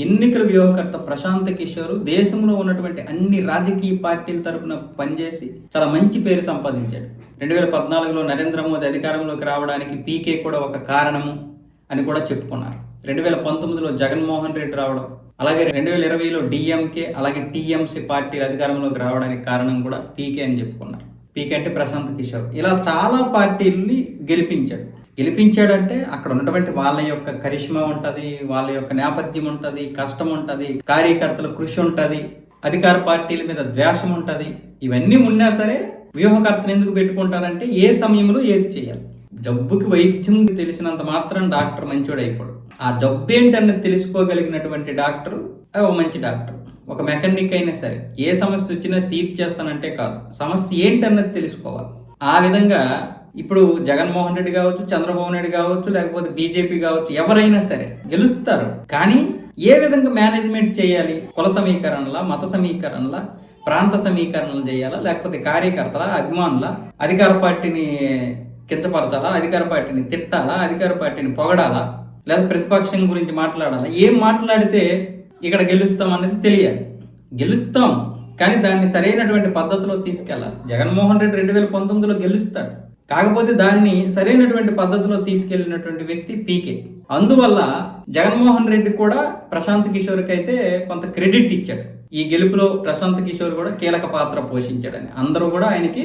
ఎన్నికల వ్యూహకర్త ప్రశాంత్ కిషోర్ దేశంలో ఉన్నటువంటి అన్ని రాజకీయ పార్టీల తరపున పనిచేసి చాలా మంచి పేరు సంపాదించాడు. రెండు వేల పద్నాలుగులో నరేంద్ర మోదీ అధికారంలోకి రావడానికి పీకే కూడా ఒక కారణము అని కూడా చెప్పుకున్నారు. రెండు వేల పంతొమ్మిదిలో జగన్మోహన్ రెడ్డి రావడం అలాగే రెండు వేల ఇరవైలో డిఎంకే అలాగే టీఎంసీ పార్టీలు అధికారంలోకి రావడానికి కారణం కూడా పీకే అని చెప్పుకున్నారు. పీకే అంటే ప్రశాంత్ కిషోర్. ఇలా చాలా పార్టీల్ని గెలిపించాడు. గెలిపించాడంటే అక్కడ ఉన్నటువంటి వాళ్ళ యొక్క కరిష్మా ఉంటుంది వాళ్ళ యొక్క నేపథ్యం ఉంటుంది కష్టం ఉంటుంది కార్యకర్తల కృషి ఉంటుంది అధికార పార్టీల మీద ద్వేషం ఉంటుంది. ఇవన్నీ ఉన్నా సరే వ్యూహకర్తను ఎందుకు పెట్టుకుంటారంటే ఏ సమయంలో ఏది చేయాలి? జబ్బుకి వైద్యం తెలిసినంత మాత్రం డాక్టర్ మంచోడు అయిపోడు. ఆ జబ్బు ఏంటన్నది తెలుసుకోగలిగినటువంటి డాక్టర్ ఓ మంచి డాక్టర్. ఒక మెకానిక్ అయినా సరే ఏ సమస్య వచ్చినా తీర్చేస్తానంటే కాదు. సమస్య ఏంటన్నది తెలుసుకోవాలి. ఆ విధంగా ఇప్పుడు జగన్మోహన్ రెడ్డి కావచ్చు చంద్రబాబు నాయుడు కావచ్చు లేకపోతే బీజేపీ కావచ్చు ఎవరైనా సరే గెలుస్తారు. కానీ ఏ విధంగా మేనేజ్మెంట్ చేయాలి? కుల సమీకరణల మత సమీకరణల ప్రాంత సమీకరణలు చేయాలా లేకపోతే కార్యకర్తల అభిమానుల అధికార పార్టీని కించపరచాలా అధికార పార్టీని తిట్టాలా అధికార పార్టీని పొగడాలా లేదా ప్రతిపక్షం గురించి మాట్లాడాలా? ఏం మాట్లాడితే ఇక్కడ గెలుస్తాం అనేది తెలియాలి. గెలుస్తాం కానీ దాన్ని సరైనటువంటి పద్ధతిలో తీసుకెళ్ళాలి. జగన్మోహన్ రెడ్డి రెండు వేల పంతొమ్మిదిలో గెలుస్తాడు. కాకపోతే దాన్ని సరైనటువంటి పద్ధతిలో తీసుకెళ్ళినటువంటి వ్యక్తి పీకే. అందువల్ల జగన్మోహన్ రెడ్డి కూడా ప్రశాంత్ కిషోర్కి అయితే కొంత క్రెడిట్ ఇచ్చాడు. ఈ గెలుపులో ప్రశాంత్ కిషోర్ కూడా కీలక పాత్ర పోషించాడని అందరూ కూడా ఆయనకి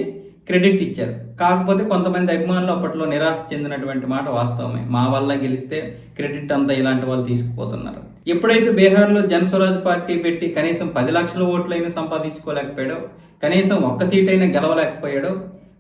క్రెడిట్ ఇచ్చారు. కాకపోతే కొంతమంది అభిమానులు అప్పట్లో నిరాశ చెందినటువంటి మాట వాస్తవమే. మా వల్ల గెలిస్తే క్రెడిట్ అంతా ఇలాంటి వాళ్ళు తీసుకుపోతున్నారు. ఎప్పుడైతే బీహార్లో జనస్వరాజ్ పార్టీ పెట్టి కనీసం పది లక్షల ఓట్లైనా సంపాదించుకోలేకపోయాడో కనీసం ఒక్క సీట్ అయినా గెలవలేకపోయాడో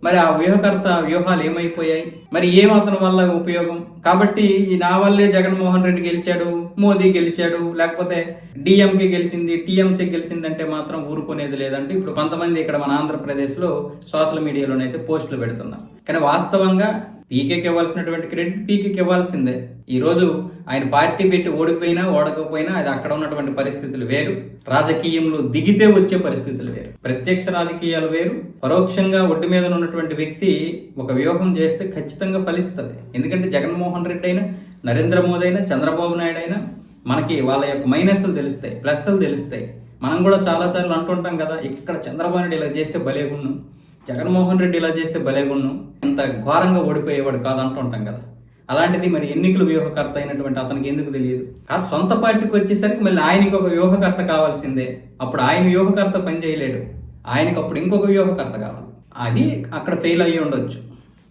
మరి ఆ వ్యూహకర్త వ్యూహాలు ఏమైపోయాయి? మరి ఏం అతని వల్ల ఉపయోగం? కాబట్టి ఈ నా వల్లే జగన్మోహన్ రెడ్డి గెలిచాడు మోదీ గెలిచాడు లేకపోతే డిఎంకే గెలిచింది టీఎంసీ గెలిచింది అంటే మాత్రం ఊరుకునేది లేదంటే ఇప్పుడు కొంతమంది ఇక్కడ మన ఆంధ్రప్రదేశ్లో సోషల్ మీడియాలోనైతే పోస్టులు పెడుతున్నారు. కానీ వాస్తవంగా పీకేకి ఇవ్వాల్సినటువంటి క్రెడిట్ పీకేకి ఇవ్వాల్సిందే ఈరోజు ఆయన పార్టీ పెట్టి ఓడిపోయినా ఓడకపోయినా అది అక్కడ ఉన్నటువంటి పరిస్థితులు వేరు. రాజకీయంలో దిగితే వచ్చే పరిస్థితులు వేరు. ప్రత్యక్ష రాజకీయాలు వేరు. పరోక్షంగా ఒడ్డు మీద ఉన్నటువంటి వ్యక్తి ఒక వ్యూహం చేస్తే ఖచ్చితంగా ఫలిస్తుంది. ఎందుకంటే జగన్మోహన్ రెడ్డి అయినా నరేంద్ర మోదీ అయినా చంద్రబాబు నాయుడు అయినా మనకి వాళ్ళ యొక్క మైనస్లు తెలుస్తాయి ప్లస్లు తెలుస్తాయి. మనం కూడా చాలాసార్లు అంటుంటాం కదా ఇక్కడ చంద్రబాబు నాయుడు ఇలా చేస్తే బలేగుండు జగన్మోహన్ రెడ్డి ఇలా చేస్తే భలేగున్ను ఇంత ఘోరంగా ఓడిపోయేవాడు కాదంటూ ఉంటాం కదా. అలాంటిది మరి ఎన్నికల వ్యూహకర్త అయినటువంటి అతనికి ఎందుకు తెలియదు? కాదు సొంత పార్టీకి వచ్చేసరికి మళ్ళీ ఆయనకి ఒక వ్యూహకర్త కావాల్సిందే. అప్పుడు ఆయన వ్యూహకర్త పని చేయలేడు ఆయనకు అప్పుడు ఇంకొక వ్యూహకర్త కావాలి. అది అక్కడ ఫెయిల్ అయ్యి ఉండొచ్చు.